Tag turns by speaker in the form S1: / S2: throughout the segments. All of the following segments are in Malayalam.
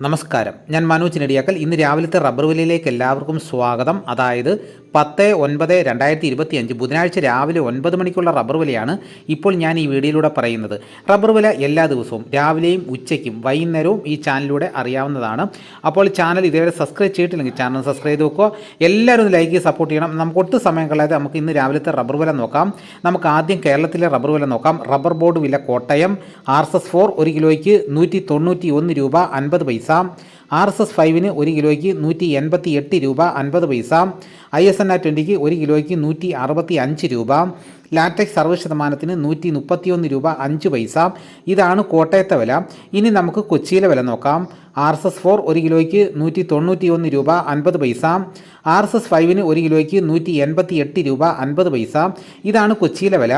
S1: നമസ്കാരം. ഞാൻ മനോജ് നെടിയാക്കൽ ഇന്ന് രാവിലത്തെ റബ്ബർ വിലയിലേക്ക് എല്ലാവർക്കും സ്വാഗതം. അതായത് പത്ത് ഒൻപത് രണ്ടായിരത്തി ഇരുപത്തി അഞ്ച് ബുധനാഴ്ച രാവിലെ ഒൻപത് മണിക്കുള്ള റബ്ബർ വിലയാണ് ഇപ്പോൾ ഞാൻ ഈ വീഡിയോയിലൂടെ പറയുന്നത്. റബ്ബർ വില എല്ലാ ദിവസവും രാവിലെയും ഉച്ചയ്ക്കും വൈകുന്നേരവും ഈ ചാനലിലൂടെ അറിയാവുന്നതാണ്. അപ്പോൾ ചാനൽ ഇതുവരെ സബ്സ്ക്രൈബ് ചെയ്തിട്ടില്ലെങ്കിൽ ചാനൽ സബ്സ്ക്രൈബ് ചെയ്ത് വെക്കുക. എല്ലാവരും ലൈക്ക് സപ്പോർട്ട് ചെയ്യണം. നമുക്ക് ഒട്ടും സമയം കളയാതെ നമുക്ക് ഇന്ന് രാവിലത്തെ റബ്ബർ വില നോക്കാം. നമുക്ക് ആദ്യം കേരളത്തിലെ റബ്ബർ വില നോക്കാം. റബ്ബർ ബോർഡ് വില Kottayam R S S four ഒരു കിലോയ്ക്ക് നൂറ്റി തൊണ്ണൂറ്റി ഒന്ന് രൂപ അൻപത് പൈസ. സാം ആർ എസ് എസ് ഫൈവിന് ഒരു കിലോയ്ക്ക് നൂറ്റി എൺപത്തി എട്ട് രൂപ അൻപത് പൈസ ഐ എസ് എൻ ആർ ട്വന്റിക്ക് ഒരു കിലോയ്ക്ക് നൂറ്റി അറുപത്തി അഞ്ച് രൂപ ലാറ്റക്സ് സർവ ശതമാനത്തിന് നൂറ്റി മുപ്പത്തിയൊന്ന് രൂപ അഞ്ച് പൈസ. ഇതാണ് കോട്ടയത്തെ വില. ഇനി നമുക്ക് കൊച്ചിയിലെ വില നോക്കാം. ആർ എസ് എസ് ഫോർ ഒരു കിലോയ്ക്ക് നൂറ്റി തൊണ്ണൂറ്റി ഒന്ന് രൂപ അൻപത് പൈസ ആർ എസ് എസ് ഫൈവിന് ഒരു കിലോയ്ക്ക് നൂറ്റി എൺപത്തി എട്ട് രൂപ അൻപത് പൈസ. ഇതാണ് കൊച്ചിയിലെ വില.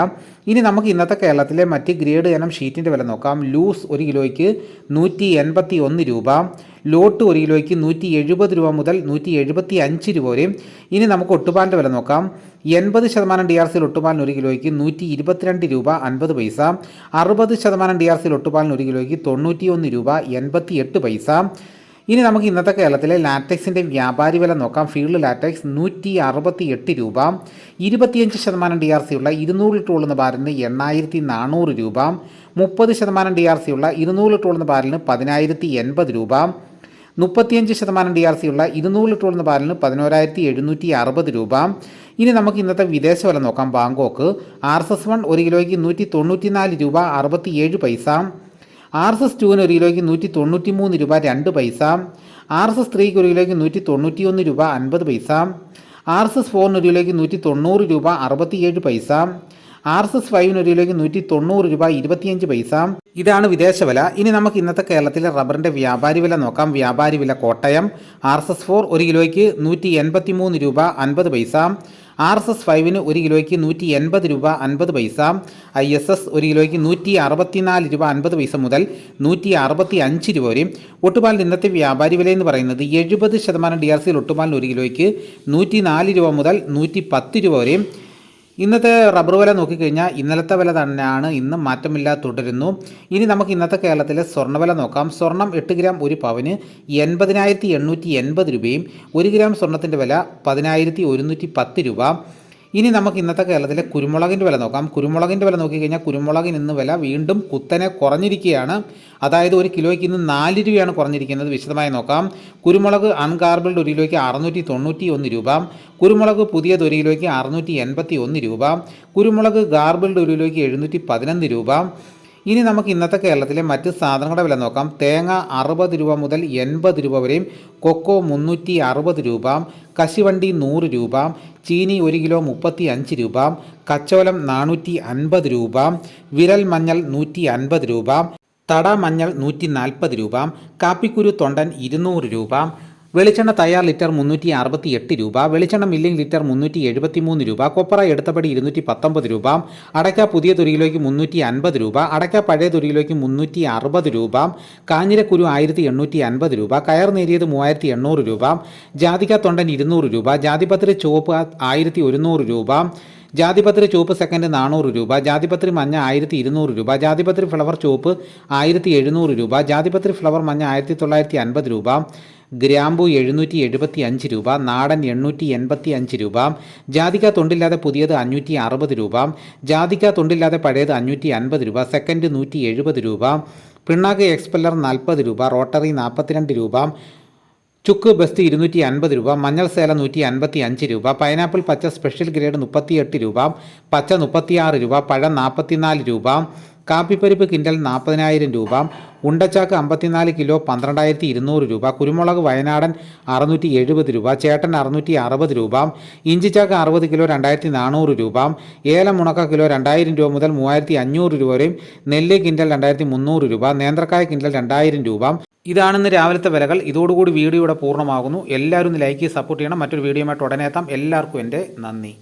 S1: ഇനി നമുക്ക് ഇന്നത്തെ കേരളത്തിലെ മറ്റ് ഗ്രേഡ് ഇനം ഷീറ്റിന്റെ വില നോക്കാം. ലൂസ് ഒരു കിലോയ്ക്ക് നൂറ്റി എൺപത്തി ഒന്ന് രൂപ ലോട്ട് ഒരു കിലോയ്ക്ക് നൂറ്റി എഴുപത് രൂപ മുതൽ നൂറ്റി എഴുപത്തി അഞ്ച് രൂപ വരെയും ഇനി നമുക്ക് ഒട്ടുപാലിന്റെ വില നോക്കാം. എൺപത് ശതമാനം ഡി ആർ സിയിൽ ഒട്ടുപാലിന് ഒരു കിലോയ്ക്ക് നൂറ്റി ഇരുപത്തിരണ്ട് രൂപ അൻപത് പൈസ. അറുപത് ശതമാനം ഡി ആർ സിയിൽ ഒട്ടുപാലിന് ഒരു കിലോയ്ക്ക് തൊണ്ണൂറ്റി ഒന്ന് രൂപ എൺപത്തി എട്ട് പൈസ. ഇനി നമുക്ക് ഇന്നത്തെ കേരളത്തിലെ ലാറ്റക്സിന്റെ വ്യാപാരി വില നോക്കാം. ഫീൽഡ് ലാറ്റക്സ് നൂറ്റി അറുപത്തി എട്ട് രൂപ. ഇരുപത്തിയഞ്ച് ശതമാനം ഡി ആർ സി ഉള്ള ഇരുന്നൂറ് ലിറ്റർ ഉള്ളുന്ന ബാരലിന് എണ്ണായിരത്തി നാനൂറ് രൂപ. മുപ്പത് ശതമാനം ഡി ആർ സി ഉള്ള ഇരുന്നൂറ് ലിറ്റർ ഉള്ളുന്ന ബാരലിന് പതിനായിരത്തി എൺപത് രൂപ. മുപ്പത്തിയഞ്ച് ശതമാനം ഡി ആർ സി ഉള്ള ഇരുന്നൂറ് ലിറ്റർ എന്ന പാലിന് പതിനോരായിരത്തി എഴുന്നൂറ്റി അറുപത് രൂപ. ഇനി നമുക്ക് ഇന്നത്തെ വിദേശ വില നോക്കാം. Bangkok R S S one ഒരു കിലോയ്ക്ക് നൂറ്റി തൊണ്ണൂറ്റി നാല് രൂപ അറുപത്തി ഏഴ് പൈസ ആർ എസ് എസ് ടുവിന് ഒരു കിലോയ്ക്ക് നൂറ്റി തൊണ്ണൂറ്റി മൂന്ന് രൂപ രണ്ട് പൈസ. ആർ എസ് എസ് ത്രീക്ക് ഒരു കിലോയ്ക്ക് നൂറ്റി തൊണ്ണൂറ്റി ഒന്ന് രൂപ അൻപത് പൈസ. ആർ എസ് എസ് ഫോറിന് ഒരു കിലോയ്ക്ക് നൂറ്റി തൊണ്ണൂറ് രൂപ അറുപത്തിയേഴ് പൈസ. ആർ എസ് എസ് ഫൈവിന് ഒരു കിലോയ്ക്ക് നൂറ്റി തൊണ്ണൂറ് രൂപ ഇരുപത്തിയഞ്ച് പൈസ. ഇതാണ് വിദേശ വില. ഇനി നമുക്ക് ഇന്നത്തെ കേരളത്തിലെ റബ്ബറിന്റെ വ്യാപാരി വില നോക്കാം. വ്യാപാരി വില Kottayam. R S S four ഒരു കിലോയ്ക്ക് നൂറ്റി എൺപത്തി മൂന്ന് രൂപ അൻപത് പൈസ. ആർ എസ് എസ് ഫൈവിന് ഒരു കിലോയ്ക്ക് നൂറ്റി എൺപത് രൂപ അൻപത് പൈസ. ഐ എസ് എസ് ഒരു കിലോയ്ക്ക് നൂറ്റി അറുപത്തിനാല് രൂപ അൻപത് പൈസ മുതൽ നൂറ്റി അറുപത്തി അഞ്ച് രൂപ വരെയും ഒട്ടുപാലിന് ഇന്നത്തെ വ്യാപാരി വില എന്ന് പറയുന്നത് എഴുപത് ശതമാനം ഡി ആർ സിയിൽ ഒട്ടുപാലിന് ഒരു കിലോയ്ക്ക് നൂറ്റി നാല് രൂപ മുതൽ നൂറ്റി പത്ത് രൂപ വരെയും ഇന്നത്തെ റബ്ബർ വില നോക്കിക്കഴിഞ്ഞാൽ ഇന്നലത്തെ വില തന്നെയാണ് ഇന്നും മാറ്റമില്ലാതെ തുടരുന്നു. ഇനി നമുക്ക് ഇന്നത്തെ കേരളത്തിലെ സ്വർണവില നോക്കാം. സ്വർണം എട്ട് ഗ്രാം ഒരു പവന് എൺപതിനായിരത്തി എണ്ണൂറ്റി എൺപത് രൂപയും ഒരു ഗ്രാം സ്വർണത്തിന്റെ വില പതിനായിരത്തി ഒരുന്നൂറ്റി പത്ത് രൂപ. ഇനി നമുക്ക് ഇന്നത്തെ കേരളത്തിലെ കുരുമുളകിന്റെ വില നോക്കാം. കുരുമുളകിന്റെ വില നോക്കിക്കഴിഞ്ഞാൽ കുരുമുളകിന് ഇന്ന് വില വീണ്ടും കുത്തനെ കുറഞ്ഞിരിക്കുകയാണ്. അതായത് ഒരു കിലോയ്ക്ക് ഇന്ന് നാല് രൂപയാണ് കുറഞ്ഞിരിക്കുന്നത്. വിശദമായി നോക്കാം. കുരുമുളക് അൺകാർബിൾഡ് ഒരു കിലോയ്ക്ക് അറുന്നൂറ്റി തൊണ്ണൂറ്റി ഒന്ന് രൂപ. കുരുമുളക് പുതിയത് ഒരു കിലോയ്ക്ക് അറുന്നൂറ്റി എൺപത്തി ഒന്ന് രൂപ. കുരുമുളക് ഗാർബിൾഡ് ഒരു കിലോയ്ക്ക് എഴുന്നൂറ്റി പതിനൊന്ന് രൂപ. ഇനി നമുക്ക് ഇന്നത്തെ കേരളത്തിലെ മറ്റ് സാധനങ്ങളുടെ വില നോക്കാം. തേങ്ങ അറുപത് രൂപ മുതൽ എൺപത് രൂപ വരെയും കൊക്കോ മുന്നൂറ്റി അറുപത് രൂപ കശുവണ്ടി നൂറ് രൂപ ചീനി ഒരു കിലോ മുപ്പത്തി അഞ്ച് രൂപ കച്ചോലം നാനൂറ്റി അൻപത് രൂപ വിരൽ മഞ്ഞൾ നൂറ്റി അൻപത് രൂപ തട മഞ്ഞൾ നൂറ്റി നാൽപ്പത് രൂപ കാപ്പിക്കുരു തൊണ്ടൻ ഇരുന്നൂറ് രൂപ വെളിച്ചെണ്ണ തയ്യാർ ലിറ്റർ മുന്നൂറ്റി അറുപത്തി എട്ട് രൂപ വെളിച്ചെണ്ണ മില്ലിംഗ് ലിറ്റർ മുന്നൂറ്റി എഴുപത്തി മൂന്ന് രൂപ കൊപ്പറ എടുത്തപടി ഇരുന്നൂറ്റി പത്തൊമ്പത് രൂപ അടയ്ക്ക പുതിയ തുരിയിലേക്ക് മുന്നൂറ്റി അൻപത് രൂപ അടയ്ക്ക പഴയ തുരിയിലേക്ക് മുന്നൂറ്റി അറുപത് രൂപ കാഞ്ഞിരക്കുരു ആയിരത്തി എണ്ണൂറ്റി അൻപത് രൂപ കയർ നേരിയത് മൂവായിരത്തി എണ്ണൂറ് രൂപ ജാതിക തൊണ്ടൻ ഇരുന്നൂറ് രൂപ ജാതിപത്രി ചുവപ്പ് ആയിരത്തി ഒരുന്നൂറ് രൂപ ജാതിപത്രി ചുവപ്പ് സെക്കൻഡ് നാനൂറ് രൂപ ജാതിപത്രി മഞ്ഞ ആയിരത്തി ഇരുന്നൂറ് രൂപ ജാതിപത്രി ഫ്ലവർ ചുവപ്പ് ആയിരത്തി എഴുന്നൂറ് രൂപ ജാതിപത്രി ഫ്ലവർ മഞ്ഞ ആയിരത്തി തൊള്ളായിരത്തി അൻപത് രൂപ ഗ്രാമ്പു എഴുന്നൂറ്റി എഴുപത്തി അഞ്ച് രൂപ നാടൻ എണ്ണൂറ്റി എൺപത്തി അഞ്ച് രൂപ ജാതിക തൊണ്ടില്ലാതെ പുതിയത് അഞ്ഞൂറ്റി അറുപത് രൂപ ജാതിക തൊണ്ടില്ലാതെ പഴയത് അഞ്ഞൂറ്റി അൻപത് രൂപ സെക്കൻഡ് നൂറ്റി എഴുപത് രൂപ പിണ്ണാക്ക് എക്സ്പെല്ലർ നാൽപ്പത് രൂപ റോട്ടറി നാൽപ്പത്തിരണ്ട് രൂപ ചുക്ക് ബസ്തി ഇരുന്നൂറ്റി അൻപത് രൂപ മഞ്ഞൾ സേല നൂറ്റി അൻപത്തി അഞ്ച് രൂപ പൈനാപ്പിൾ പച്ച സ്പെഷ്യൽ ഗ്രേഡ് മുപ്പത്തിയെട്ട് രൂപ പച്ച മുപ്പത്തിയാറ് രൂപ പഴം നാൽപ്പത്തിനാല് രൂപ കാപ്പിപ്പരിപ്പ് കിൻഡൽ നാൽപ്പതിനായിരം രൂപ ഉണ്ടച്ചാക്ക് അമ്പത്തിനാല് കിലോ പന്ത്രണ്ടായിരത്തി ഇരുന്നൂറ് രൂപ കുരുമുളക് വയനാടൻ അറുന്നൂറ്റി എഴുപത് രൂപ ചേട്ടൻ അറുന്നൂറ്റി അറുപത് രൂപ ഇഞ്ചിച്ചാക്ക് അറുപത് കിലോ രണ്ടായിരത്തി നാനൂറ് രൂപ ഏലം ഉണക്ക കിലോ രണ്ടായിരം രൂപ മുതൽ മൂവായിരത്തി അഞ്ഞൂറ് രൂപ വരെയും നെല്ല് കിൻഡൽ രണ്ടായിരത്തി മുന്നൂറ് രൂപ നേന്ത്രക്കായ കിൻഡൽ രണ്ടായിരം രൂപ. ഇതാണെന്ന് രാവിലത്തെ വിലകൾ. ഇതോടുകൂടി വീഡിയോ ഇവിടെ പൂർണമാകുന്നു. എല്ലാവരും ഒന്ന് ലൈക്ക് സപ്പോർട്ട് ചെയ്യണം. മറ്റൊരു വീഡിയോയുമായിട്ട് ഉടനെ എത്താം. എല്ലാവർക്കും എന്റെ നന്ദി.